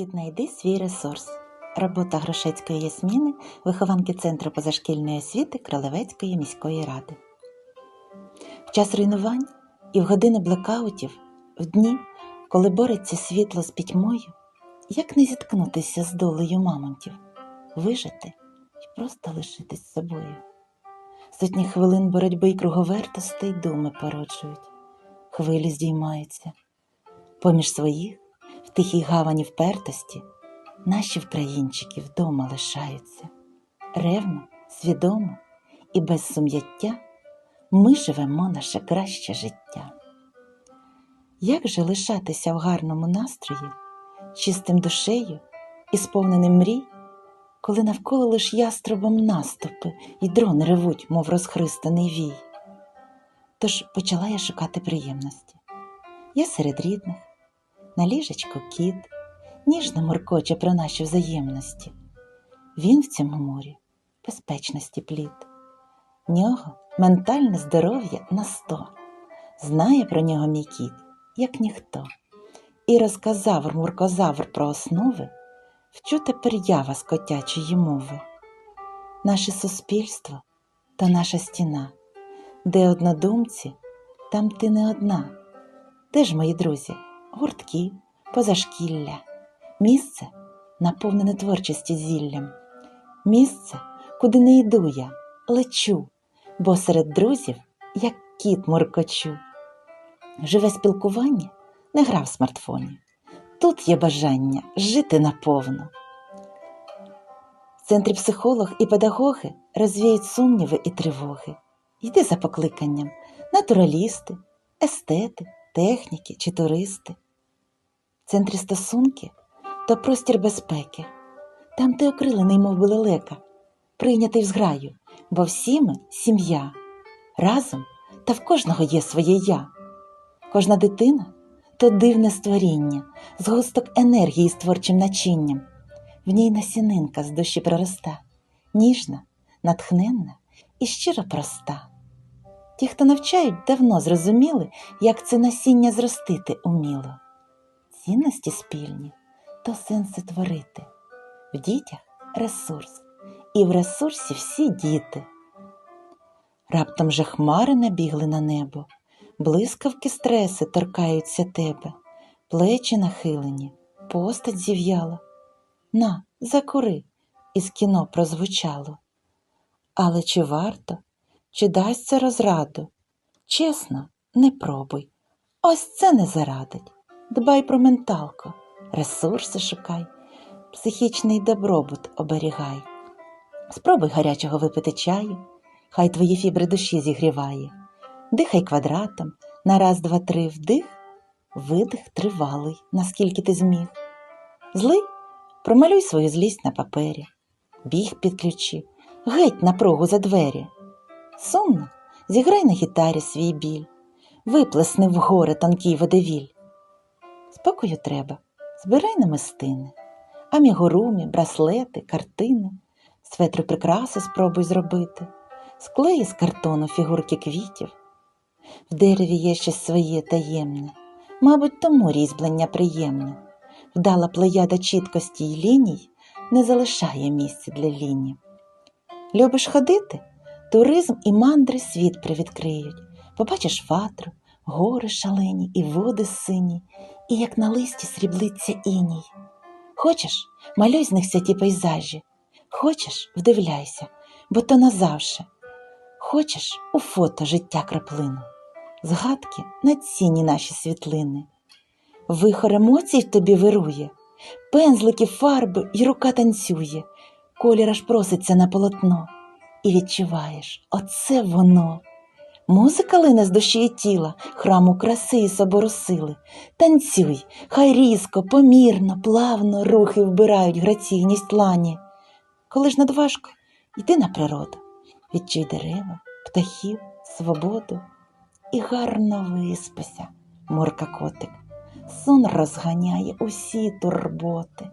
Віднайди свій ресурс. Робота Грошецької Ясміни, вихованки Центру позашкільної освіти Кролевецької міської ради. В час руйнувань і в години блекаутів, в дні, коли бореться світло з пітьмою, як не зіткнутися з долею мамонтів, вижити і просто лишитись собою. Сотні хвилин боротьби й круговертостей думи породжують, хвилі здіймаються. Поміж своїх тихій гавані впертості наші вкраїнчики вдома лишаються. Ревно, свідомо і без сум'яття ми живемо наше краще життя. Як же лишатися в гарному настрої, чистим душею і сповненим мрій, коли навколо лиш яструбом наступи і дрони ревуть, мов розхристаний вій? Тож почала я шукати приємності. Я серед рідних, на ліжечку кіт, ніжно моркоче про наші взаємності. Він в цьому морі безпечності плід. В нього ментальне здоров'я на сто. Знає про нього мій кіт, як ніхто. І розказав муркозавр про основи, вчу тепер я вас котячої мови. Наше суспільство то наша стіна, де однодумці, там ти не одна. Де ж, мої друзі, гуртки, позашкілля, місце, наповнене творчості зіллям, місце, куди не йду я, лечу, бо серед друзів, як кіт муркочу. Живе спілкування не гра в смартфоні. Тут є бажання жити наповну. В центрі психолог і педагоги розвіють сумніви і тривоги. Йди за покликанням натуралісти, естети, техніки чи туристи. В центрі стосунки то простір безпеки. Там ти окрилений, мов би лелека, прийнятий в зграю, бо всі ми сім'я. Разом та в кожного є своє я. Кожна дитина то дивне створіння, згусток енергії з творчим начинням. В ній насінинка з душі пророста, ніжна, натхненна і щиро проста. Ті, хто навчають, давно зрозуміли, як це насіння зростити уміло. Цінності спільні то сенси творити. В дітях ресурс, і в ресурсі всі діти. Раптом же хмари набігли на небо, блискавки стреси торкаються тебе, плечі нахилені, постать зів'яла. На, закури, із кіно прозвучало. Але чи варто, чи дасть це розраду? Чесно, не пробуй. Ось це не зарадить. Дбай про менталку, ресурси шукай, психічний добробут оберігай. Спробуй гарячого випити чаю, хай твої фібри душі зігріває. Дихай квадратом, на раз, два, три вдих, видих тривалий, наскільки ти зміг. Злий промалюй свою злість на папері, біг підключи, геть напругу за двері. Сумно, зіграй на гітарі свій біль, виплесни в горе тонкий водевіль. Спокою треба, збирай намистини, амігурумі, браслети, картини, светру прикраси спробуй зробити, склеї з картону фігурки квітів. В дереві є щось своє таємне, мабуть, тому різьблення приємне. Вдала плеяда чіткості й ліній не залишає місця для ліні. Любиш ходити? Туризм і мандри світ привідкриють. Побачиш ватру, гори шалені і води сині, і як на листі сріблиться іній. Хочеш, малюй з них святі пейзажі, хочеш, вдивляйся, бо то назавше. Хочеш у фото життя краплину, згадки на ціні наші світлини. Вихор емоцій тобі вирує, пензлики, фарби й рука танцює, колір аж проситься на полотно, і відчуваєш оце воно. Музика лине з душі і тіла, храму краси і собору сили. Танцюй, хай різко, помірно, плавно рухи вбирають граційність лані. Коли ж надважко, йди на природу, відчуй дерева, птахів, свободу і гарно виспися, мурка котик. Сон розганяє усі турботи.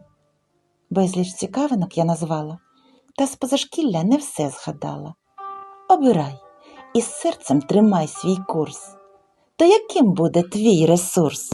Безліч цікавинок я назвала, та з позашкілля не все згадала. Обирай і серцем тримай свій курс. То яким буде твій ресурс?